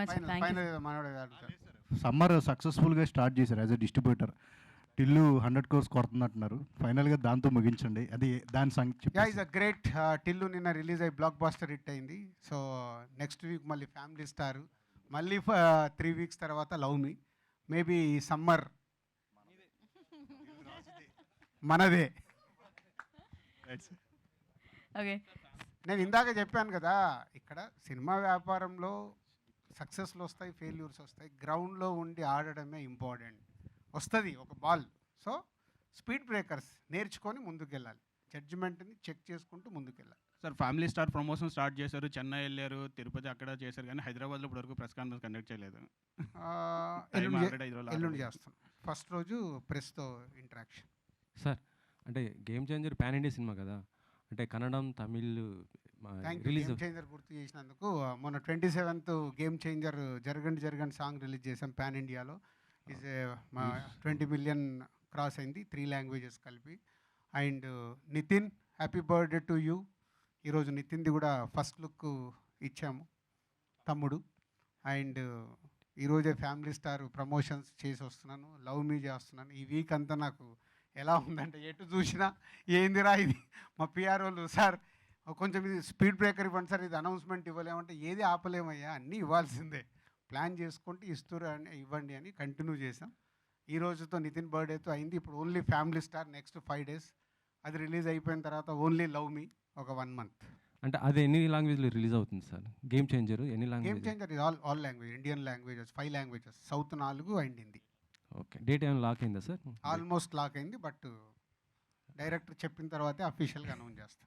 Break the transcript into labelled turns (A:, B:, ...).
A: Much.
B: Summer సక్సెస్ఫుల్గా start చేశారు as a distributor Tillu hundred crores కొడుతున్నట్టున్నారు ఫైనల్గా దాంతో ముగించండి. అది దాని సంగతి
C: yeah is a great Tillu నిన్న రిలీజ్ అయ్యి బ్లాక్ బాస్టర్ హిట్ అయింది. సో నెక్స్ట్ వీక్ మళ్ళీ ఫ్యామిలీ స్టార్ మళ్ళీ త్రీ వీక్స్ తర్వాత లవ్ మీ. మేబీ సమ్మర్ మనదే.
A: ఓకే
C: నేను ఇందాక చెప్పాను కదా ఇక్కడ సినిమా వ్యాపారంలో సక్సెస్లు వస్తాయి ఫెయిల్యూర్స్ వస్తాయి. గ్రౌండ్లో ఉండి ఆడడమే ఇంపార్టెంట్. వస్తుంది ఒక బాల్. సో స్పీడ్ బ్రేకర్స్ నేర్చుకొని ముందుకెళ్ళాలి. జడ్జిమెంట్ని చెక్ చేసుకుంటూ ముందుకెళ్ళాలి.
D: Sir family star promotion start చేశారు చెన్నై వెళ్ళారు తిరుపతి అక్కడ చేశారు కానీ హైదరాబాద్లో ఇప్పటివరకు ప్రెస్ కాన్ఫరెన్స్ కండక్ట్ చేయలేదు.
C: ఎల్లుండి. చేస్తాం. ఫస్ట్ రోజు ప్రెస్తో ఇంటరాక్షన్.
E: సార్ అంటే game changer pan India cinema కదా? అంటే కన్నడం తమిళ్ రిలీజ్
C: చేంజర్ గుర్తు చేసినందుకు మొన్న ట్వంటీ సెవెంత్ గేమ్ చేంజర్ జరగండి జరగండి సాంగ్ రిలీజ్ చేసాం పాన్ ఇండియాలో. ఇస్ మా ట్వంటీ మిలియన్ క్రాస్ అయింది త్రీ లాంగ్వేజెస్ కలిపి. And Nithin happy birthday to you. ఈరోజు నితిన్ది కూడా ఫస్ట్ లుక్ ఇచ్చాము తమ్ముడు. అండ్ ఈరోజే ఫ్యామిలీ స్టార్ ప్రమోషన్స్ చేసి వస్తున్నాను లవ్ మీ చేస్తున్నాను. ఈ వీక్ అంతా నాకు ఎలా ఉందంటే ఎటు చూసినా ఏందిరా ఇది? మా పిఆర్ వాళ్ళు సార్ కొంచెం ఇది స్పీడ్ బ్రేకర్ ఇవ్వండి సార్ ఇది అనౌన్స్మెంట్ ఇవ్వలేమంటే ఏది ఆపలేమయ్యా? అన్నీ ఇవ్వాల్సిందే. ప్లాన్ చేసుకుంటే ఇస్తురు అని ఇవ్వండి అని కంటిన్యూ చేసాం ఈ రోజుతో నితిన్ బర్త్డేతో అయింది. ఇప్పుడు only family star next five days. అది రిలీజ్ అయిపోయిన తర్వాత ఓన్లీ లవ్ మీ ఒక వన్ మంత్.
E: అంటే అది ఎన్ని లాంగ్వేజ్లో రిలీజ్ అవుతుంది సార్? గేమ్ చేంజర్ ఎన్ని
C: గేమ్
E: లాంగ్వేజ్
C: చేంజర్ ఇది all all language Indian languages five languages. South నాలుగు అండ్ హిందీ.
E: ఓకే. డేట్ ఏమైనా లాక్ అయిందా సార్?
C: ఆల్మోస్ట్ లాక్ అయింది బట్ డైరెక్టర్ చెప్పిన తర్వాతే అఫీషియల్గా అనౌన్స్ చేస్తాం.